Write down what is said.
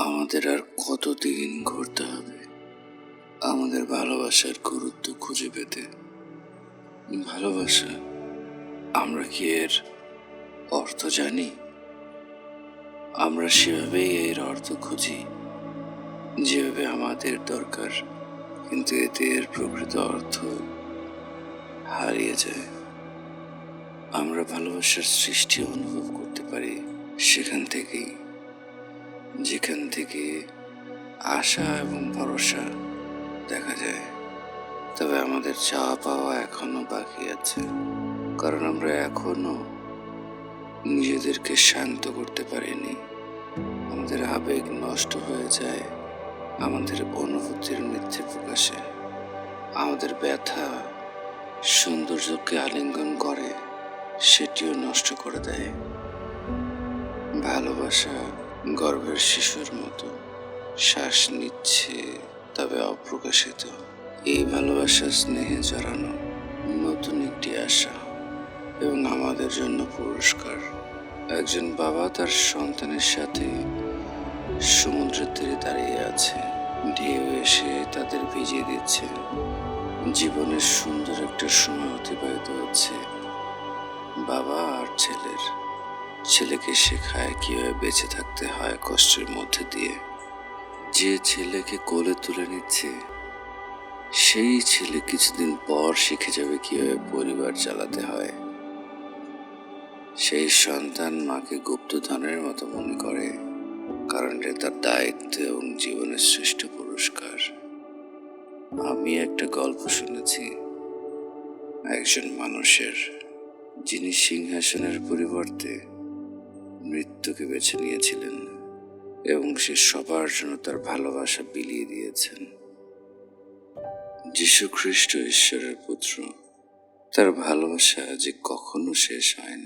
আমাদের আর কতদিন ঘুরতে হবে? আমাদের ভালোবাসার গুরুত্ব খুঁজে পেতে ভালোবাসা আমরা কি এর অর্থ জানি? আমরা সেভাবেই এর অর্থ খুঁজি, যেভাবে আমাদের দরকার, কিন্তু এতে এর প্রকৃত অর্থ হারিয়ে যায়। আমরা ভালোবাসার সৃষ্টি অনুভব করতে পারি সেখান থেকেই। যেখান থেকে আশা এবং ভরসা দেখা যায়। তবে আমাদের চাওয়া পাওয়া এখনও বাকি আছে। কারণ আমরা এখনও নিজেদেরকে শান্ত করতে পারিনি। আমাদের আবেগ নষ্ট হয়ে যায় আমাদের অনুভূতির মিথ্যে প্রকাশে। আমাদের ব্যথা সৌন্দর্যকে আলিঙ্গন করে, সেটিও নষ্ট করে দেয়। ভালোবাসা গর্ভের শিশুর মতো শ্বাস নিচ্ছে, তবে অপ্রকাশিত। এই ভালোবাসা, স্নেহে জড়ানো নতুন একটি আশা এবং আমাদের জন্য পুরস্কার। একজন বাবা তার সন্তানের সাথে সমুদ্রের তীরে দাঁড়িয়ে আছে। ঢেউ এসে তাদের ভিজিয়ে দিচ্ছে। জীবনের সুন্দর একটা সময় অতিবাহিত হচ্ছে বাবা আর ছেলের। ছেলেকে শেখায় কীভাবে বেঁচে থাকতে হয় কষ্টের মধ্যে দিয়ে। যে ছেলেকে কোলে তুলে নিচ্ছে, সেই ছেলে কিছুদিন পর শিখে যাবে কীভাবে পরিবার চালাতে হয়। সেই সন্তান মাকে গুপ্তধনের মতো মনে করে, কারণ এটা তার দায়িত্ব এবং জীবনের শ্রেষ্ঠ পুরস্কার। আমি একটা গল্প শুনেছি, একজন মানুষের, যিনি সিংহাসনের পরিবর্তে মৃত্যুকে বেছে নিয়েছিলেন এবং সে সবার জন্য তার ভালোবাসা বিলিয়ে দিয়েছেন। যীশু খ্রিস্ট ঈশ্বরের পুত্র, তার ভালোবাসা যে কখনো শেষ হয়